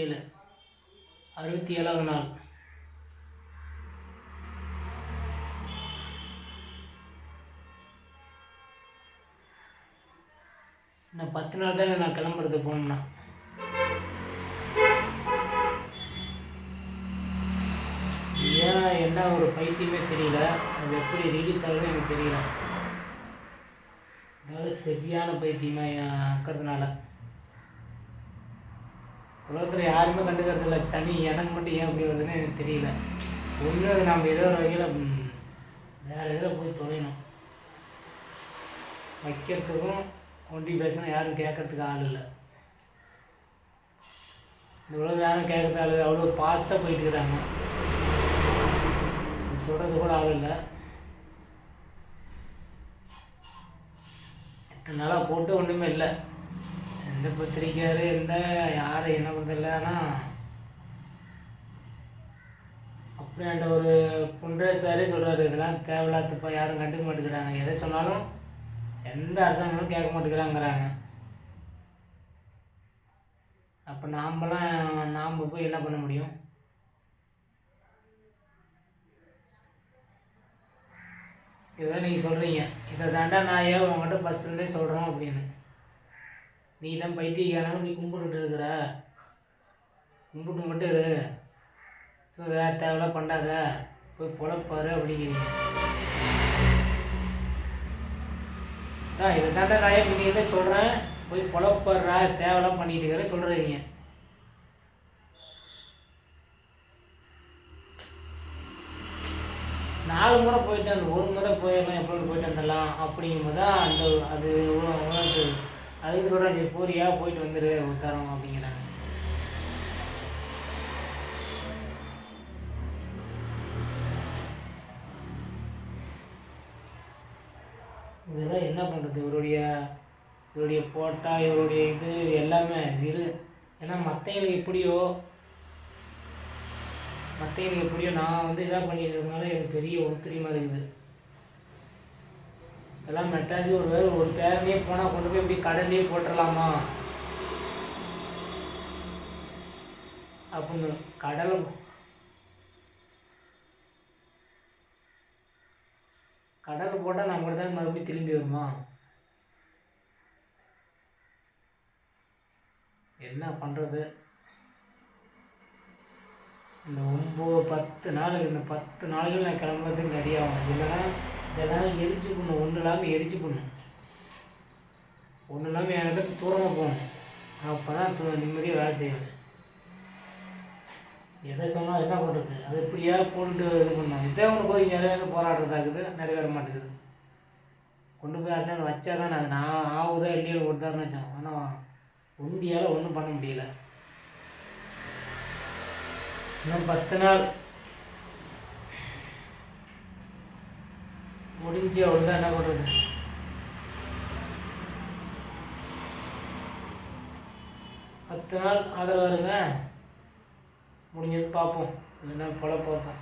ஏழு. அறுபத்தி ஏழாவது நாள். இன்னும் பத்து நாள் தாங்க நான் கிளம்புறது போகணும்னா ஏன் என்ன ஒரு பைத்தியமே தெரியல. அது எப்படி ரிலீஸ் ஆகுது எனக்கு தெரியல. அதாவது சரியான பைத்தியமாக இருக்கிறதுனால உலகத்தில் யாருமே கண்டுக்கிறது இல்லை சனி எனக்கு மட்டும் ஏன் அப்படி வருதுன்னு எனக்கு தெரியல. ஒன்று அது நம்ம ஏதோ ஒரு வகையில் வேறு இதில் போய் தொலைணும் வைக்கிறதுக்கும் ஒண்டி பேசணும் யாரும் கேட்கறதுக்கு ஆள் இல்லை. இந்த உலகம் யாரும் கேட்கறது ஆள் அவ்வளோ ஃபாஸ்ட்டாக போயிட்டு இருக்கிறாங்க. சொல்கிறது கூட ஆள் இல்லை. இத்தனை நாளாக போட்டு ஒன்றுமே இல்லை. எந்த பத்திரிக்கையார் எந்த யார் என்ன பண்ணலன்னா ஆனால் அப்படியே ஒரு புண்டரேசாரே சொல்கிறாரு இதெல்லாம் தேவையில்லாதப்பா யாரும் கண்டுக்க மாட்டேங்கிறாங்க. எதை சொன்னாலும் எந்த அரசாங்கமும் கேட்க மாட்டேங்கிறாங்கிறாங்க. அப்போ நாம்பலாம் நாம் போய் என்ன பண்ண முடியும்? இதான் நீங்கள் சொல்கிறீங்க இதை தாண்டா நான் ஏன் உங்கள்கிட்ட ஃபஸ்ட்லேருந்தே சொல்கிறோம் அப்படின்னு. நீ தான் பைத்தியக்காரன் நீ கும்பிட்டுட்டு இருக்கிற. கும்பிட்டு மட்டும் இரு. ஸோ வேறு தேவையெல்லாம் பண்ணாத. போய் பொழப்பாரு அப்படிங்கிறீங்க. ஆ இதை தாண்டா நான் ஏன் சொல்கிறேன் போய் பொழப்படுறா தேவையெல்லாம் பண்ணிட்டு இருக்கிற சொல்கிறீங்க நாலு முறை போயிட்டு அந்த ஒரு முறை போயிடலாம் எப்பொழுது போயிட்டு வந்துடலாம் அப்படிங்கும்போது தான் அந்த அது உண- அதுக்கு சொல்கிறேன் சரி போறியா போயிட்டு வந்துடு உத்தரம் அப்படிங்கிறாங்க. இதெல்லாம் என்ன பண்ணுறது இவருடைய இவருடைய போட்டா இவருடைய இது எல்லாமே இரு ஏன்னா மற்றவங்களுக்கு எப்படியோ மற்றவங்களுக்கு எப்படியோ நான் வந்து இதாக பண்ணிட்டு இருக்கனால எனக்கு பெரிய ஒத்துரிமா இருக்குது. எல்லாம் மெட்ராஸு ஒரு வேளை ஒரு பேரனே போனால் கொண்டு போய் இப்படி கடல்லையே போட்டுடலாமா அப்படின்னு கடல் கடல் போட்டால் நம்ம தான் மறுபடியும் திரும்பி வருமா? என்ன பண்ணுறது இந்த ஒம்பது பத்து நாள் இந்த பத்து நாளைக்கு நான் கிளம்புறதுக்கு ரெடி ஆகும் இல்லைன்னா இதெல்லாம் எரிச்சு பண்ணும் ஒன்று இல்லாமல் எரிச்சு பண்ணும் ஒன்று இல்லாமல் என்கிட்ட தூரமாக போகணும். அப்போ தான் நிம்மதியாக வேலை செய்வேன். எதை சொன்னால் என்ன பண்ணுறது அது இப்படியா போட்டுட்டு இது பண்ணோம் இதே ஒன்று போய் நிறைய பேர் போராடுறதாக்குது நிறைவேற மாட்டேங்குது. கொண்டு போய் அரசாங்கம் வச்சா தான் அது? நான் ஆகுதா இல்லையோ ஒரு தான் வச்சோம் ஆனால் உண்டியால் ஒன்றும் பண்ண முடியல. இன்னும் பத்து நாள் முடிஞ்சு அவ்வளோதான் என்ன பண்ணுறது பத்து நாள் ஆதரவாருங்க முடிஞ்சது பார்ப்போம். இல்லைன்னா போல பார்ப்போம்.